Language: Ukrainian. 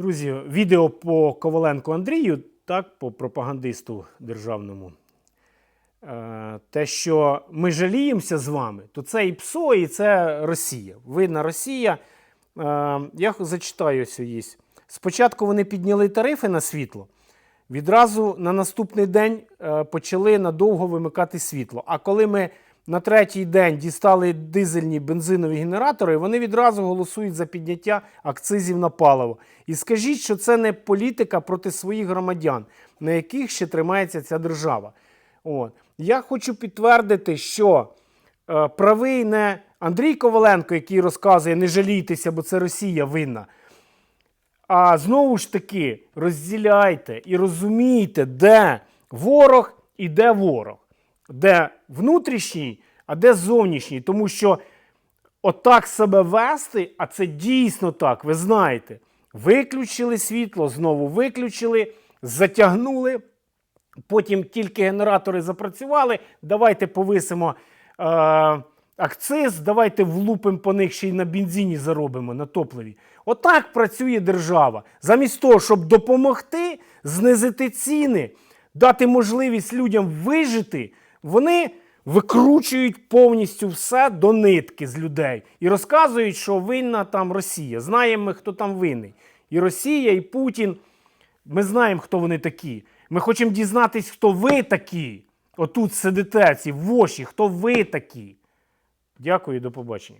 Друзі, відео по Коваленку Андрію, так, по пропагандисту державному. Е, Те, що ми жаліємося з вами, то це і ПСО, і це Росія. Винна Росія. Е, Я зачитаю ось. Спочатку вони підняли тарифи на світло. Відразу на наступний день е, почали надовго вимикати світло. А коли ми на третій день дістали дизельні бензинові генератори, вони відразу голосують за підняття акцизів на паливо. І скажіть, що це не політика проти своїх громадян, на яких ще тримається ця держава. От. Я хочу підтвердити, що е, правий не Андрій Коваленко, який розказує, не жалійтеся, бо це Росія винна. А знову ж таки, розділяйте і розумійте, де ворог і де ворог, де внутрішній, а де зовнішній. Тому що отак себе вести, а це дійсно так, ви знаєте, виключили світло, знову виключили, затягнули. Потім тільки генератори запрацювали. Давайте повисимо е, акциз, давайте влупимо по них ще й на бензині заробимо на топливі. Отак працює держава. Замість того, щоб допомогти знизити ціни, дати можливість людям вижити, вони викручують повністю все до нитки з людей і розказують, що винна там Росія. Знаємо ми, хто там винний. І Росія, і Путін. Ми знаємо, хто вони такі. Ми хочемо дізнатись, хто ви такі. Отут сидите, ці воші, хто ви такі. Дякую до побачення.